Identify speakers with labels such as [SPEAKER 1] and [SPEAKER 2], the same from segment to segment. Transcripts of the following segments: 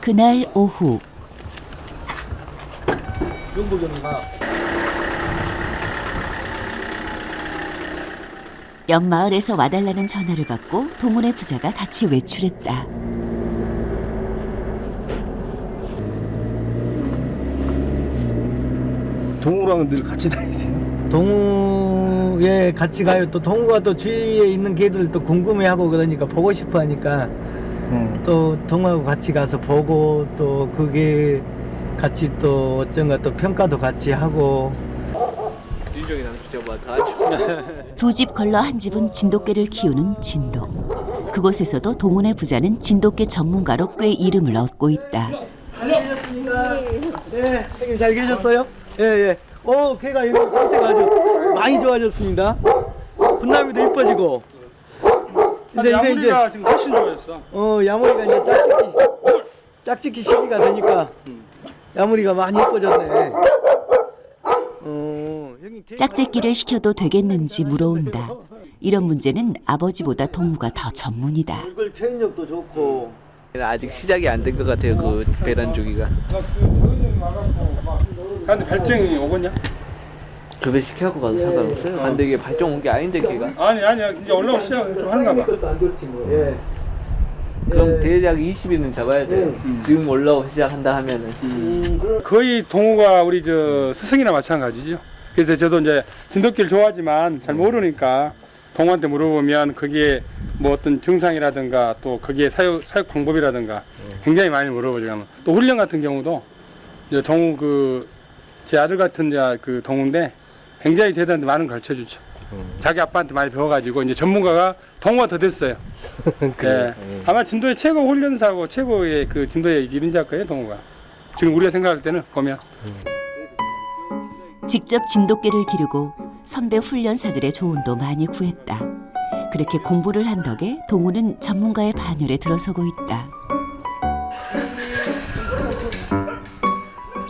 [SPEAKER 1] 그날 오후 옆 마을에서 와달라는 전화를 받고 동훈의 부자가 같이 외출했다.
[SPEAKER 2] 동우랑은 늘 같이 다니세요?
[SPEAKER 3] 동우에 같이 가요. 또 동우가 또 주위에 있는 개들 또 궁금해하고 그러니까 보고 싶어 하니까
[SPEAKER 2] 응.
[SPEAKER 3] 또 동우하고 같이 가서 보고 또 그게 같이 또 어쩐가 또 평가도 같이 하고
[SPEAKER 1] 두 집 걸러 한 집은 진돗개를 키우는 진도. 그곳에서도 동훈의 부자는 진돗개 전문가로 꽤 이름을 얻고 있다.
[SPEAKER 3] 네, 선생님 잘 계셨어요? 예, 예. 오, 걔가 이런 상태가 아주 많이 좋아졌습니다. 분남이도 이뻐지고. 이제 이게 이제
[SPEAKER 4] 야무리가 지금 훨씬 좋아졌어.
[SPEAKER 3] 어, 야무리가 이제 짝짓기 짝짓기 시기가 되니까 야무리가 많이 이뻐졌네. 어, 형님
[SPEAKER 1] 짝짓기를 시켜도 되겠는지 물어온다. 이런 문제는 아버지보다 동무가 더 전문이다.
[SPEAKER 3] 얼굴 표현력도 좋고
[SPEAKER 5] 아직 시작이 안 된 것 같아요. 그 배란 주기가.
[SPEAKER 4] 근데 발정이 오겠냐?
[SPEAKER 5] 교배 시켜갖고 가도 상관없어요. 안 되게 발정 온 게 아닌데 걔가.
[SPEAKER 4] 아니 아니야 이제 올라오기 시작 좀 하는가 봐.
[SPEAKER 3] 그것도 안 좋지 뭐. 예.
[SPEAKER 5] 그럼
[SPEAKER 3] 예.
[SPEAKER 5] 대략 20일은 잡아야 돼요. 지금 올라오기 시작한다 하면은.
[SPEAKER 3] 음, 그럼
[SPEAKER 4] 거의 동우가 우리 저 스승이나 마찬가지죠. 그래서 저도 이제 진돗개를 좋아하지만 잘 모르니까 동우한테 물어보면 거기에 뭐 어떤 증상이라든가 또 거기에 사육 사육 방법이라든가 굉장히 많이 물어보죠. 그러면 또 훈련 같은 경우도 이제 동우 그 제 아들 같은 자그 동우인데 굉장히 대단히 많은 걸 가르쳐 주죠. 자기 아빠한테 많이 배워가지고 이제 전문가가 동우가 더 됐어요. 네. 아마 진도의 최고 훈련사고 최고의 그 진도의 이른자 거예요, 동우가. 지금 우리가 생각할 때는 보면.
[SPEAKER 1] 직접 진돗개를 기르고 선배 훈련사들의 조언도 많이 구했다. 그렇게 공부를 한 덕에 동우는 전문가의 반열에 들어서고 있다.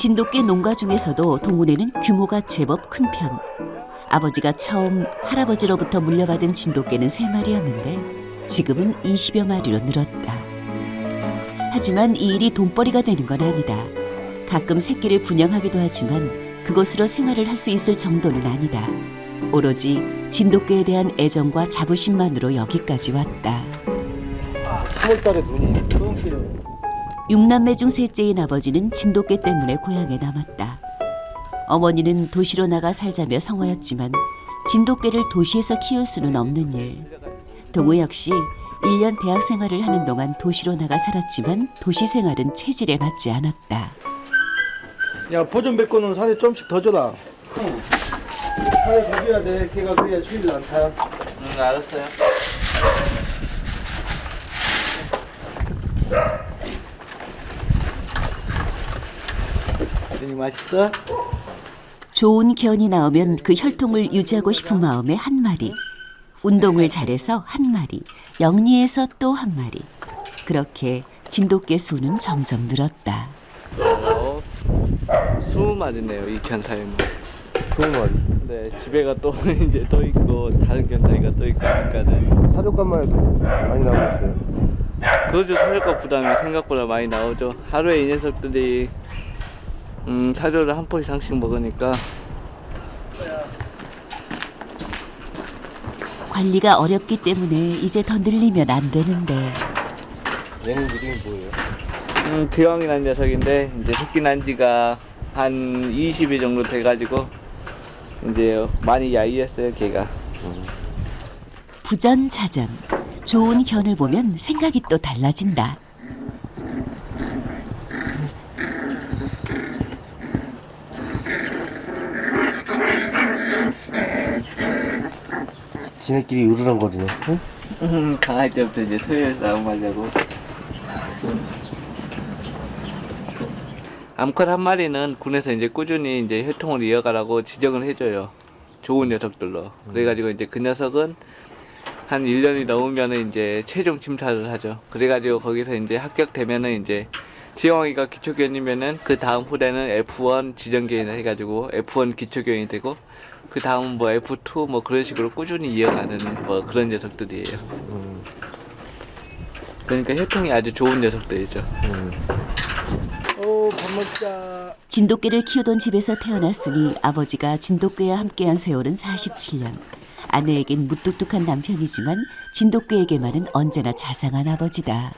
[SPEAKER 1] 진돗개 농가 중에서도 동훈에는 규모가 제법 큰 편. 아버지가 처음 할아버지로부터 물려받은 진돗개는 세 마리였는데 지금은 20여 마리로 늘었다. 하지만 이 일이 돈벌이가 되는 건 아니다. 가끔 새끼를 분양하기도 하지만 그것으로 생활을 할 수 있을 정도는 아니다. 오로지 진돗개에 대한 애정과 자부심만으로 여기까지 왔다.
[SPEAKER 2] 3월달에 눈이
[SPEAKER 3] 필요해.
[SPEAKER 1] 육남매 중 셋째인 아버지는 진돗개 때문에 고향에 남았다. 어머니는 도시로 나가 살자며 성화였지만 진돗개를 도시에서 키울 수는 없는 일. 동우 역시 1년 대학 생활을 하는 동안 도시로 나가 살았지만 도시 생활은 체질에 맞지 않았다.
[SPEAKER 3] 야 보존 백고는 사대 좀씩 더 줘라. 사대 더 줘야 돼. 걔가 그래야 추위를 안 타.
[SPEAKER 5] 응, 알았어요.
[SPEAKER 3] 맛있어?
[SPEAKER 1] 좋은 견이 나오면 그 혈통을 유지하고 싶은 마음에 한 마리. 운동을 잘해서 한 마리. 영리해서 또 한 마리. 그렇게 진돗개 수는 점점 늘었다.
[SPEAKER 5] 어, 스무 마리네요. 이 견사에만.
[SPEAKER 2] 좋은 말이
[SPEAKER 5] 네, 집에가 또 이제 또 있고 다른 견사이가 또 있고 하니까는
[SPEAKER 2] 사료값만 해도 많이 나오고 있어요
[SPEAKER 5] 그거죠. 사료값 부담이 생각보다 많이 나오죠. 하루에 이 녀석들이 음, 사료를 한 포 이상씩 먹으니까
[SPEAKER 1] 관리가 어렵기 때문에 이제 더 늘리면 안 되는데
[SPEAKER 2] 얘는 이름이 뭐예요?
[SPEAKER 5] 음, 드형이라는 녀석인데 이제 새끼 난 지가 한 20일 정도 돼가지고 이제 많이 야위했어요 걔가
[SPEAKER 1] 부전자전 좋은 견을 보면 생각이 또 달라진다.
[SPEAKER 2] 지네끼리 으르렁거리네 응?
[SPEAKER 5] 음, 강할 때부터 이제 소열 싸움 하려고. 암컷 한 마리는 군에서 이제 꾸준히 이제 혈통을 이어가라고 지정을 해줘요. 좋은 녀석들로. 그래가지고 이제 그 녀석은 한 1년이 넘으면은 이제 최종 심사를 하죠. 그래가지고 거기서 이제 합격되면은 이제 지영이가 기초견이면은 그 다음 후대는 F1 지정견이라 해가지고 F1 기초견이 되고 그 다음 뭐 F2 뭐 그런 식으로 꾸준히 이어가는 뭐 그런 녀석들이에요. 그러니까 혈통이 아주 좋은 녀석들이죠.
[SPEAKER 3] 어, 밥 먹자.
[SPEAKER 1] 진돗개를 키우던 집에서 태어났으니 아버지가 진돗개와 함께한 세월은 47년. 아내에겐 무뚝뚝한 남편이지만 진돗개에게만은 언제나 자상한 아버지다.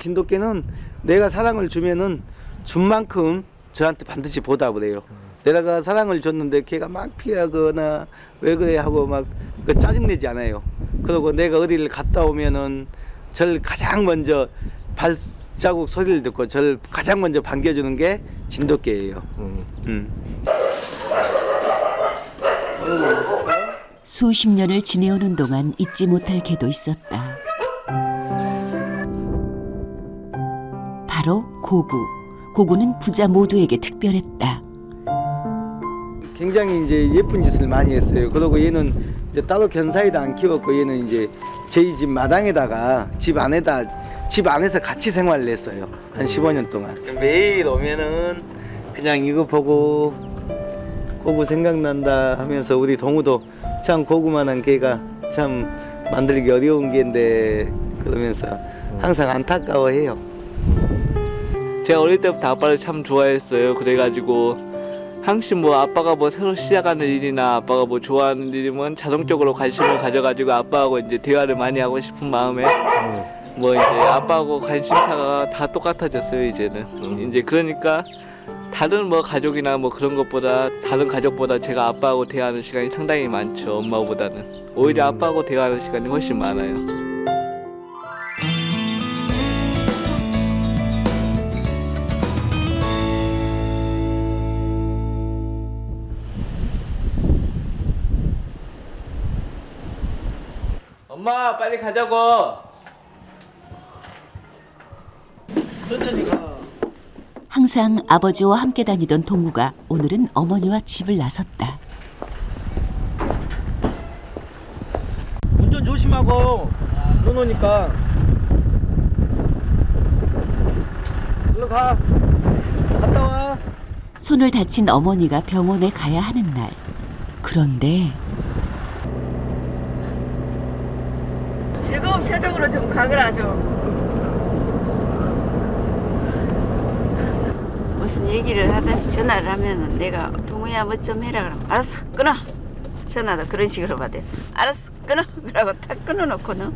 [SPEAKER 3] 진돗개는 내가 사랑을 주면은 준 만큼 저한테 반드시 보답을 해요. 내가 사랑을 줬는데 걔가 막 피하거나 왜 그래 하고 막그 짜증내지 않아요. 그리고 내가 어디를 갔다 오면은 절 가장 먼저 발자국 소리를 듣고 절 가장 먼저 반겨주는 게 진돗개예요.
[SPEAKER 2] 음.
[SPEAKER 3] 음.
[SPEAKER 1] 수십 년을 지내오는 동안 잊지 못할 개도 있었다. 바로 고구. 고구는 부자 모두에게 특별했다.
[SPEAKER 3] 굉장히 이제 예쁜 짓을 많이 했어요. 그리고 얘는 이제 따로 견사이도 안 키웠고 얘는 이제 저희 집 마당에다가 집 안에다 집 안에서 같이 생활을 했어요. 한 15년 동안. 매일 오면은 그냥 이거 보고 고구 생각난다 하면서 우리 동우도 참 고구만한 개가 참 만들기 어려운 개인데 그러면서 항상 안타까워해요.
[SPEAKER 5] 제가 어릴 때부터 아빠를 참 좋아했어요. 그래가지고 항상 뭐 아빠가 뭐 새로 시작하는 일이나 아빠가 뭐 좋아하는 일이면 자동적으로 관심을 가져가지고 아빠하고 이제 대화를 많이 하고 싶은 마음에 뭐 이제 아빠하고 관심사가 다 똑같아졌어요 이제는. 이제 그러니까 다른 뭐 가족이나 뭐 그런 것보다 다른 가족보다 제가 아빠하고 대화하는 시간이 상당히 많죠 엄마보다는. 오히려 아빠하고 대화하는 시간이 훨씬 많아요. 엄마 빨리 가자고.
[SPEAKER 3] 천천히 가.
[SPEAKER 1] 항상 아버지와 함께 다니던 동우가 오늘은 어머니와 집을 나섰다.
[SPEAKER 3] 운전 조심하고 눈 오니까 일로 가 갔다 와
[SPEAKER 1] 손을 다친 어머니가 병원에 가야 하는 날. 그런데
[SPEAKER 6] 표정으로 좀 가거라 좀. 무슨 얘기를 하든지 전화를 하면은 내가 동우야 뭐 좀 해라 그러면 알았어 끊어. 전화도 그런 식으로 받아요. 알았어 끊어. 그러고 딱 끊어놓고는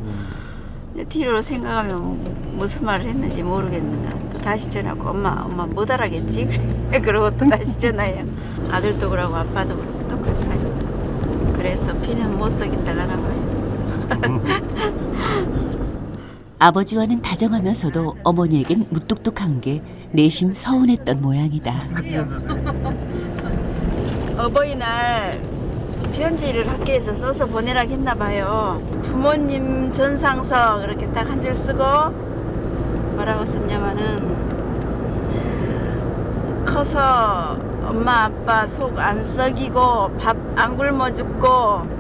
[SPEAKER 6] 이제 뒤로 생각하면 무슨 말을 했는지 모르겠는가. 또 다시 전화하고 엄마 엄마 못 알아겠지. 그래. 그러고 또 다시 전화해요. 아들도 그러고 아빠도 그러고 똑같아요. 그래서 피는 못 속인다 가 나 봐요.
[SPEAKER 1] 아버지와는 다정하면서도 어머니에겐 무뚝뚝한 게 내심 서운했던 모양이다.
[SPEAKER 6] 어버이날 편지를 학교에서 써서 보내라 했나 봐요. 부모님 전상서 그렇게 딱 한 줄 쓰고 뭐라고 썼냐면은 커서 엄마 아빠 속 안 썩이고 밥 안 굶어 죽고 응?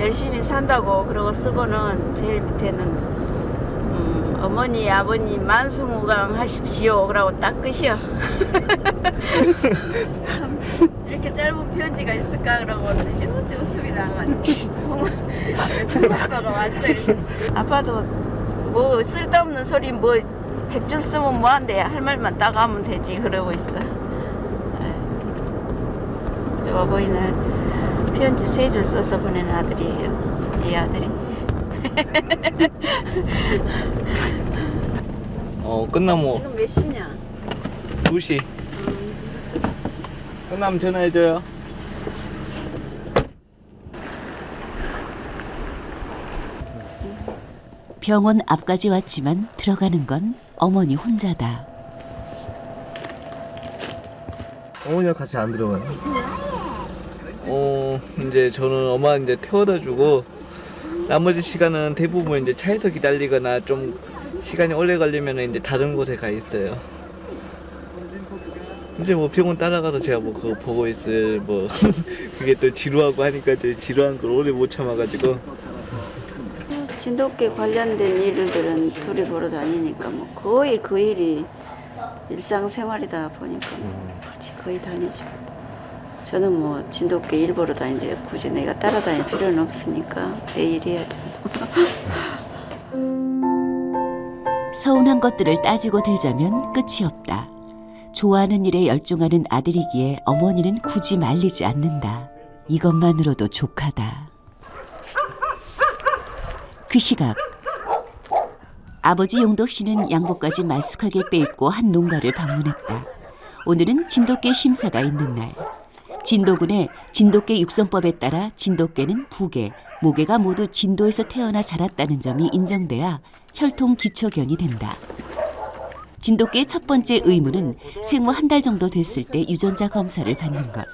[SPEAKER 6] 열심히 산다고 그러고 쓰고는 제일 밑에는 음, 어머니 아버님 만수무강 하십시오 그러고 딱 끝이요. 참 이렇게 짧은 편지가 있을까 그러고 이렇게 웃음이 나가지고 아빠가 왔어요. 아빠도 뭐 쓸데없는 소리 뭐 백줄 쓰면 뭐한대 할 말만 딱 하면 되지 그러고 있어. 에이. 저 어버이날 편지 세 줄 써서 보낸 아들이에요. 이 아들이.
[SPEAKER 5] 어 끝나면
[SPEAKER 6] 지금 몇 시냐?
[SPEAKER 5] 2시. 끝나면 전화해줘요.
[SPEAKER 1] 병원 앞까지 왔지만 들어가는 건 어머니 혼자다.
[SPEAKER 2] 어머니랑 같이 안 들어가요?
[SPEAKER 5] 어 이제 저는 엄마 이제 태워다 주고 나머지 시간은 대부분 이제 차에서 기다리거나 좀 시간이 오래 걸리면 이제 다른 곳에 가 있어요. 이제 뭐 병원 따라가서 제가 뭐 그거 보고 있을 뭐 그게 또 지루하고 하니까 저 지루한 걸 오래 못 참아가지고
[SPEAKER 6] 진돗개 관련된 일들은 둘이 보러 다니니까 뭐 거의 그 일이 일상생활이다 보니까 뭐 같이 거의 다니죠. 저는 뭐 진돗개 일보러 다니는데 굳이 내가 따라다닐 필요는 없으니까 내일 해야죠.
[SPEAKER 1] 서운한 것들을 따지고 들자면 끝이 없다. 좋아하는 일에 열중하는 아들이기에 어머니는 굳이 말리지 않는다. 이것만으로도 족하다. 그 시각 아버지 용덕 씨는 양복까지 말쑥하게 빼입고 한 농가를 방문했다. 오늘은 진돗개 심사가 있는 날. 진도군의 진돗개 육성법에 따라 진돗개는 부개, 모개가 모두 진도에서 태어나 자랐다는 점이 인정돼야 혈통 기초견이 된다. 진돗개의 첫 번째 의무는 생후 한 달 정도 됐을 때 유전자 검사를 받는 것.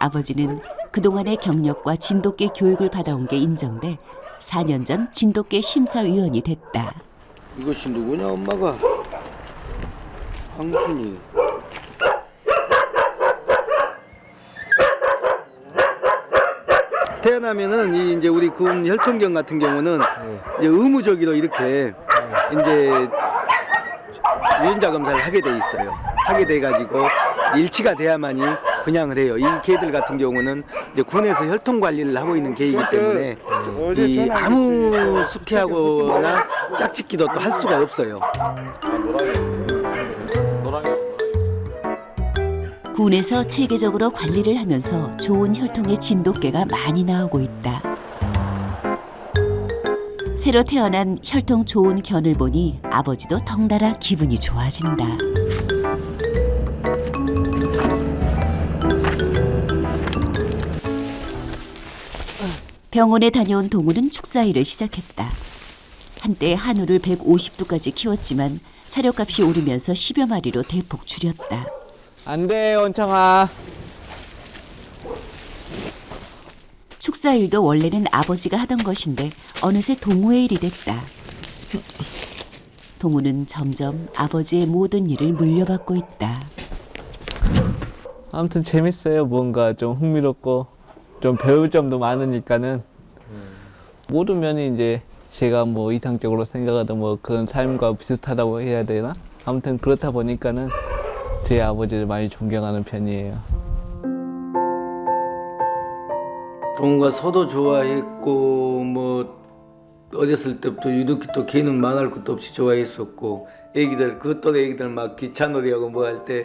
[SPEAKER 1] 아버지는 그동안의 경력과 진돗개 교육을 받아온 게 인정돼 4년 전 진돗개 심사위원이 됐다.
[SPEAKER 3] 이것이 누구냐 엄마가 황순이 태어나면은 이 이제 우리 군 혈통경 같은 경우는 이제 의무적으로 이렇게 이제 유전자 검사를 하게 돼 있어요. 하게 돼 가지고 일치가 돼야만이 분양을 해요. 이 개들 같은 경우는 이제 군에서 혈통 관리를 하고 있는 개이기 때문에 이 아무 숙회하거나 짝짓기도 또 할 수가 없어요.
[SPEAKER 1] 군에서 체계적으로 관리를 하면서 좋은 혈통의 진돗개가 많이 나오고 있다. 새로 태어난 혈통 좋은 견을 보니 아버지도 덩달아 기분이 좋아진다. 병원에 다녀온 동우는 축사일을 시작했다. 한때 한우를 150두까지 키웠지만 사료값이 오르면서 10여 마리로 대폭 줄였다.
[SPEAKER 5] 안돼 원청아.
[SPEAKER 1] 축사일도 원래는 아버지가 하던 것인데 어느새 동우의 일이 됐다. 동우는 점점 아버지의 모든 일을 물려받고 있다.
[SPEAKER 5] 아무튼 재밌어요. 뭔가 좀 흥미롭고 좀 배울 점도 많으니까는 모든 면이 이제 제가 뭐 이상적으로 생각하던 뭐 그런 삶과 비슷하다고 해야 되나? 아무튼 그렇다 보니까는 제 아버지를 많이 존경하는 편이에요.
[SPEAKER 3] 동우가 소도 좋아했고 뭐 어렸을 때부터 유독히 또 개는 말할 것도 없이 좋아했었고 애기들 그 또래 애기들 막 기차 놀이하고 뭐 할 때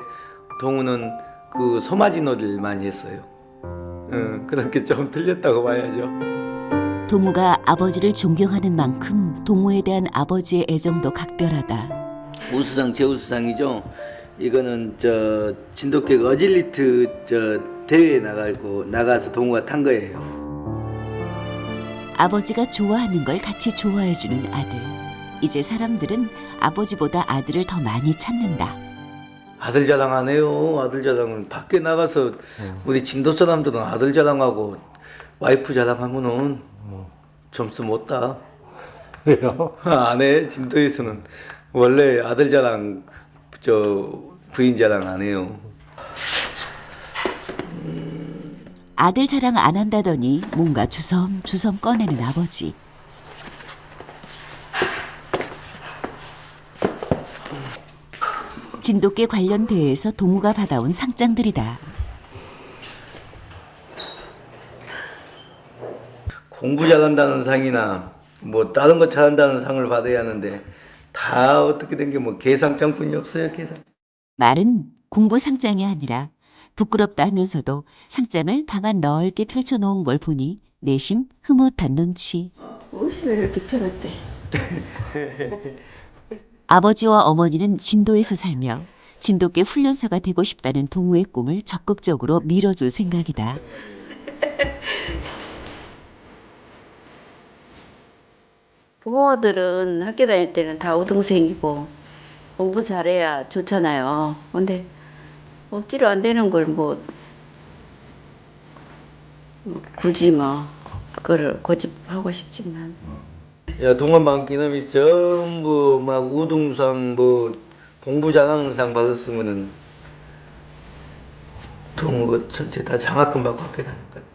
[SPEAKER 3] 동우는 그 소맞이 놀이를 많이 했어요. 어, 그런 게좀 틀렸다고 봐야죠.
[SPEAKER 1] 동우가 아버지를 존경하는 만큼 동우에 대한 아버지의 애정도 각별하다.
[SPEAKER 3] 우수상 제우수상이죠. 이거는 저 진돗개가 어질리트 저 대회에 나가고 나가서 동우가 탄 거예요.
[SPEAKER 1] 아버지가 좋아하는 걸 같이 좋아해 주는 아들. 이제 사람들은 아버지보다 아들을 더 많이 찾는다.
[SPEAKER 3] 아들 자랑 안 해요. 아들 자랑은 밖에 나가서 우리 진도 사람들은 아들 자랑하고 와이프 자랑하면은 점수 못 따.
[SPEAKER 2] 왜요?
[SPEAKER 3] 안 해. 진도에서는 원래 아들 자랑 저 부인 자랑 안 해요.
[SPEAKER 1] 아들 자랑 안 한다더니 뭔가 주섬주섬 꺼내는 아버지. 진돗개 관련 대회에서 동우가 받아온 상장들이다.
[SPEAKER 3] 공부 잘한다는 상이나 뭐 다른 거 잘한다는 상을 받아야 하는데 다 어떻게 된 게뭐 계상장뿐이 없어요. 계상.
[SPEAKER 1] 말은 공부 상장이 아니라 부끄럽다 하면서도 상장을 방안 넓게 펼쳐놓은 걸 보니 내심 흐뭇한 눈치.
[SPEAKER 6] 옷을 이렇게 펴놨대.
[SPEAKER 1] 아버지와 어머니는 진도에서 살며 진돗개 훈련사가 되고 싶다는 동우의 꿈을 적극적으로 밀어줄 생각이다.
[SPEAKER 6] 부모들은 학교 다닐 때는 다 우등생이고 공부 잘해야 좋잖아요. 근데 억지로 안 되는 걸 뭐 굳이 뭐 그거를 고집하고 싶지만
[SPEAKER 3] 야 동안방 기념이 전부 막 우등상 뭐 공부 잘하는 받았으면은 동우가 전체 다 장학금 받고 학교 다닐 거야.